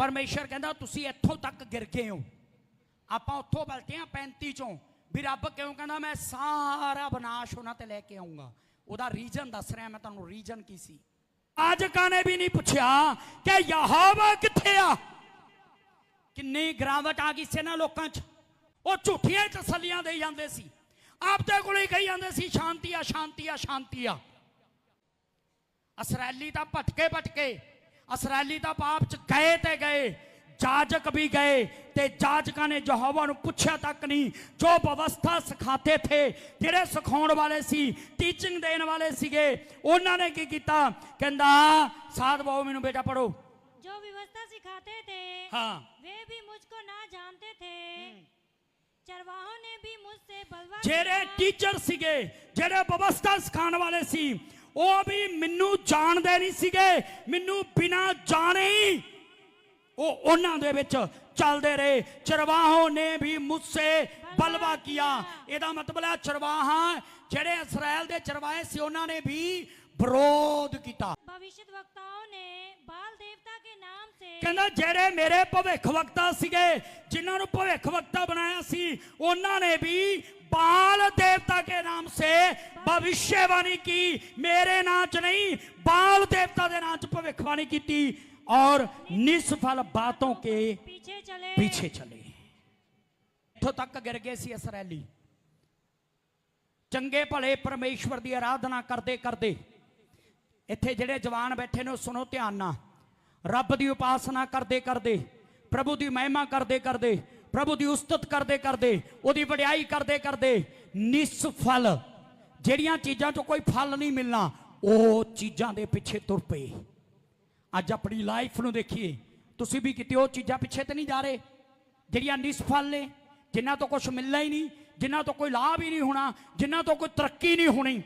ਪਰਮੇਸ਼ਰ ਕਹਿੰਦਾ, ਤੁਸੀਂ ਇੱਥੋਂ ਤੱਕ ਗਿਰ ਗਏ ਹੋ। ਆਪਾਂ ਉੱਥੋਂ ਬਲਤੇ ਆ 35 ਚੋਂ। ਵੀ ਰੱਬ ਕਿਉਂ ਕਹਿੰਦਾ, ਮੈਂ ਸਾਰਾ ਵਿਨਾਸ਼ ਉਹਨਾਂ ਤੇ ਲੈ ਕੇ ਆਉਂਗਾ ਉਹਦਾ ਰੀਜਨ ਦੱਸ ਰਿਹਾ, ਮੈਂ ਤੁਹਾਨੂੰ ਰੀਜਨ ਕੀ ਸੀ? ਆਜਕਾਂ ਨੇ ਵੀ ਨਹੀਂ ਪੁੱਛਿਆ ਕਿ ਯਹੋਵਾ ਕਿੱਥੇ ਆ? ਕਿੰਨੀ ਗਰਾਵਟ ਆ ਗਈ ਸੀ ਨਾ ਲੋਕਾਂ 'ਚ। ਉਹ ਝੂਠੀਆਂ ਤਸੱਲੀਆਂ ਦੇ ਜਾਂਦੇ ਸੀ। ਆਪਦੇ ਕੋਲੇ ਹੀ ਕਹੀ ਜਾਂਦੇ ਸੀ, ਸ਼ਾਂਤੀ ਆ ਸ਼ਾਂਤੀ ਆ ਸ਼ਾਂਤੀ ਆ। ਅਸਰਾਇਲੀ ਤਾਂ ਭਟਕੇ ਭਟਕੇ ਅਸਰਾਇਲੀ ਤਾਂ ਪਾਪ ਚ ਗਏ ਤੇ ਗਏ ਜਾਜਕ ਵੀ ਗਏ ਤੇ ਜਾਜਕਾਂ ਨੇ ਯਹੋਵਾ ਨੂੰ ਪੁੱਛਿਆ ਤੱਕ ਨਹੀਂ ਜੋ ਵਿਵਸਥਾ ਸਿਖਾਤੇ ਥੇ ਜਿਹੜੇ ਸਿਖਾਉਣ ਵਾਲੇ ਸੀ ਟੀਚਿੰਗ ਦੇਣ ਵਾਲੇ ਸੀਗੇ ਉਹਨਾਂ ਨੇ ਕੀ ਕੀਤਾ ਕਹਿੰਦਾ ਸਾਧ ਬਾਬੂ ਮੈਨੂੰ ਬੇਟਾ ਪੜੋ जो व्यवस्था सिखाते थे हाँ। वे भी मुझको ना जानते थे चरवाहों ने भी मुझसे बलवा ਜਿਹੜੇ किया। ਟੀਚਰ ਸੀਗੇ ਜਿਹੜੇ ਵਿਵਸਥਾ ਸਿਖਾਉਣ ਵਾਲੇ ਸੀ ਉਹ ਵੀ ਮੈਨੂੰ ਜਾਣਦੇ ਨਹੀਂ ਸੀਗੇ ਮੈਨੂੰ ਬਿਨਾ ਜਾਣੇ ਹੀ ਉਹ ਉਹਨਾਂ ਦੇ ਵਿੱਚ ਚੱਲਦੇ ਰਹੇ ਚਰਵਾਹੋਂ ਨੇ ਵੀ ਮੁਝਸੇ ਬਲਵਾ ਕੀਆ ਇਹਦਾ ਮਤਲਬ ਹੈ ਚਰਵਾਹਾਂ ਜਿਹੜੇ ਇਸਰਾਇਲ ਦੇ ਚਰਵਾਹੇ ਸੀ ਉਹਨਾਂ ਨੇ ਵੀ ਵਿਰੋਧ ਕੀਤਾ भविष्य वक्ताओं ने बाल देवता के नाम से ਕਹਿੰਦਾ ਜਿਹੜੇ ਮੇਰੇ ਭਵਿੱਖ ਵਕਤਾ ਸੀਗੇ ਜਿਨ੍ਹਾਂ ਨੂੰ ਭਵਿੱਖ ਵਕਤਾ ਬਣਾਇਆ ਸੀ ਉਹਨਾਂ ਨੇ ਵੀ ਬਾਲ ਦੇਵਤਾ ਕੇ ਨਾਮ ਸੇ ਭਵਿਸ਼ੇਵਾਣੀ ਕੀ ਮੇਰੇ ਨਾਂ 'ਚ ਨਹੀਂ ਬਾਲ ਦੇਵਤਾ ਦੇ ਨਾਂ 'ਚ ਭਵਿੱਖਬਾਣੀ ਕੀਤੀ ਔਰ ਨਿਸਫਲ ਬਾਤੋਂ ਕੇ ਪਿੱਛੇ ਚਲੇ ਪਿੱਛੇ ਚਲੇ ਇੱਥੋਂ ਤੱਕ ਗਿਰ ਗਏ ਸੀ ਇਸرائیਲੀ ਚੰਗੇ ਭਲੇ ਪਰਮੇਸ਼ਵਰ ਦੀ ਆਰਾਧਨਾ ਕਰਦੇ ਕਰਦੇ ਇੱਥੇ ਜਿਹੜੇ ਜਵਾਨ ਬੈਠੇ ਨੇ ਸੁਣੋ ਧਿਆਨ ਨਾਲ ਰੱਬ ਦੀ ਉਪਾਸਨਾ ਕਰਦੇ ਕਰਦੇ ਪ੍ਰਭੂ ਦੀ ਮਹਿਮਾ ਕਰਦੇ ਕਰਦੇ ਪ੍ਰਭੂ ਦੀ ਉਸਤਤ ਕਰਦੇ ਕਰਦੇ ਉਹਦੀ ਵਡਿਆਈ ਕਰਦੇ ਕਰਦੇ ਨਿਸਫਲ ਜਿਹੜੀਆਂ ਚੀਜ਼ਾਂ 'ਚੋਂ ਕੋਈ ਫਲ ਨਹੀਂ ਮਿਲਣਾ, ਉਹ ਚੀਜ਼ਾਂ ਦੇ ਪਿੱਛੇ ਤੁਰ ਪਏ। ਅੱਜ ਆਪਣੀ ਲਾਈਫ ਨੂੰ ਦੇਖੀਏ, ਤੁਸੀਂ ਵੀ ਕਿਤੇ ਉਹ ਚੀਜ਼ਾਂ ਪਿੱਛੇ ਤੇ ਨਹੀਂ ਜਾ ਰਹੇ, ਜਿਹੜੀਆਂ ਨਿਸਫਲ ਨੇ, ਜਿਨ੍ਹਾਂ ਤੋਂ ਕੁਝ ਮਿਲਣਾ ਹੀ ਨਹੀਂ, ਜਿਨ੍ਹਾਂ ਤੋਂ ਕੋਈ ਲਾਭ ਹੀ ਨਹੀਂ ਹੋਣਾ, ਜਿਨ੍ਹਾਂ ਤੋਂ ਕੋਈ ਤਰੱਕੀ ਨਹੀਂ ਹੋਣੀ।